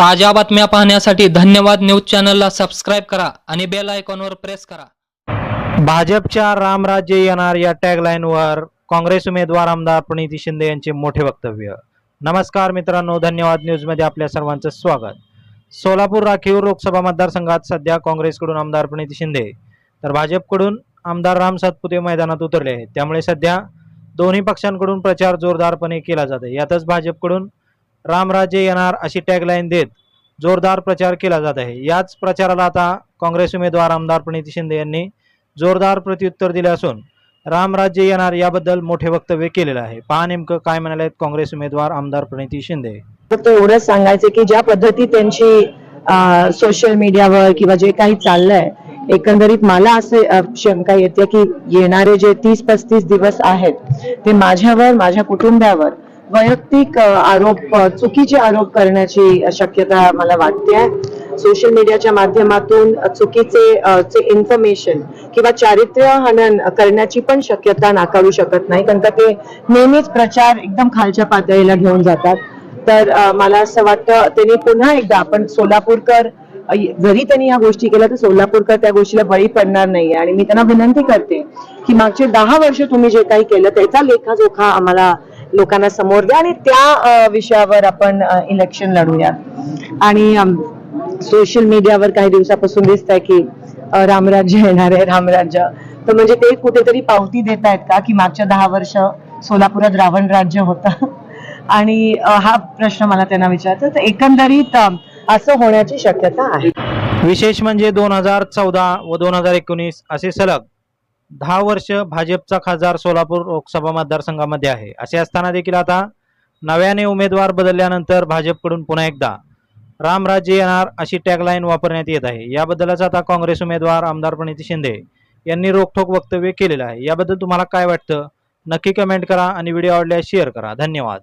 ताज्या बातम्या पाहण्यासाठी धन्यवाद न्यूज चॅनलला सबस्क्राईब करा आणि बेल आयकॉनवर प्रेस करा. भाजपच्या रामराज्य येणार या टॅगलाईनवर काँग्रेस उमेदवार आमदार प्रणिती शिंदे यांचे मोठे वक्तव्य. नमस्कार मित्रांनो धन्यवाद न्यूजमध्ये आपल्या सर्वांचं स्वागत. सोलापूर राखीव लोकसभा मतदारसंघात सध्या काँग्रेसकडून आमदार प्रणिती शिंदे तर भाजपकडून आमदार राम सातपुते मैदानात उतरले आहेत. त्यामुळे सध्या दोन्ही पक्षांकडून प्रचार जोरदारपणे केला जात आहे यातच भाजपकडून रामराज्य येणार अशी टॅगलाईन देत जोरदार प्रचार केला जात आहे. याच प्रचाराला आता काँग्रेस उमेदवार आमदार प्रणिती शिंदे यांनी जोरदार प्रत्युत्तर दिले असून रामराज्य येणार याबद्दल मोठे वक्तव्य केलेलं आहे. पहा नेमकं काय म्हणाले काँग्रेस उमेदवार आमदार प्रणिती शिंदे. फक्त एवढंच सांगायचं की ज्या पद्धती त्यांची सोशल मीडियावर किंवा जे काही चाललंय एकंदरीत मला असे शंका येते की येणारे जे तीस पस्तीस दिवस आहेत ते माझ्यावर माझ्या कुटुंबावर वैयक्तिक आरोप चुकीचे आरोप करण्याची शक्यता मला वाटते सोशल मीडियाच्या माध्यमातून चुकीचे चे इन्फॉर्मेशन किंवा चारित्र्य हनन करण्याची पण शक्यता नाकारू शकत नाही. कारण का ते नेहमीच प्रचार एकदम खालच्या पातळीला घेऊन जातात. तर मला असं वाटतं त्यांनी पुन्हा एकदा आपण सोलापूरकर जरी त्यांनी या गोष्टी केल्या तर सोलापूरकर त्या गोष्टीला बळी पडणार नाही आणि मी त्यांना विनंती करते की मागचे दहा वर्ष तुम्ही जे काही केलं त्याचा लेखाजोखा आम्हाला लोकांना समोर द्या आणि त्या विषयावर आपण इलेक्शन लढूया आणि सोशल मीडियावर काही दिवसापासून दिसत आहे की रामराज्य येणार आहे रामराज्य. तर म्हणजे ते कुठेतरी पावती देत आहेत का की मागच्या दहा वर्ष सोलापुरात रावण राज्य होतं? आणि हा प्रश्न मला त्यांना विचारतो. तर एकंदरीत असं होण्याची शक्यता आहे. विशेष म्हणजे दोन हजार चौदा व दोन हजार एकोणीस असे सलग दहा वर्ष भाजपचा खासदार सोलापूर लोकसभा मतदारसंघामध्ये आहे. असे असताना देखील आता नव्याने उमेदवार बदलल्यानंतर भाजपकडून पुन्हा एकदा रामराज्य येणार अशी टॅगलाईन वापरण्यात येत आहे. याबद्दलच आता काँग्रेस उमेदवार आमदार प्रणिती शिंदे यांनी रोखोक वक्तव्य केलेलं आहे. याबद्दल तुम्हाला काय वाटतं? नक्की कमेंट करा आणि व्हिडिओ आवडल्यास शेअर करा. धन्यवाद.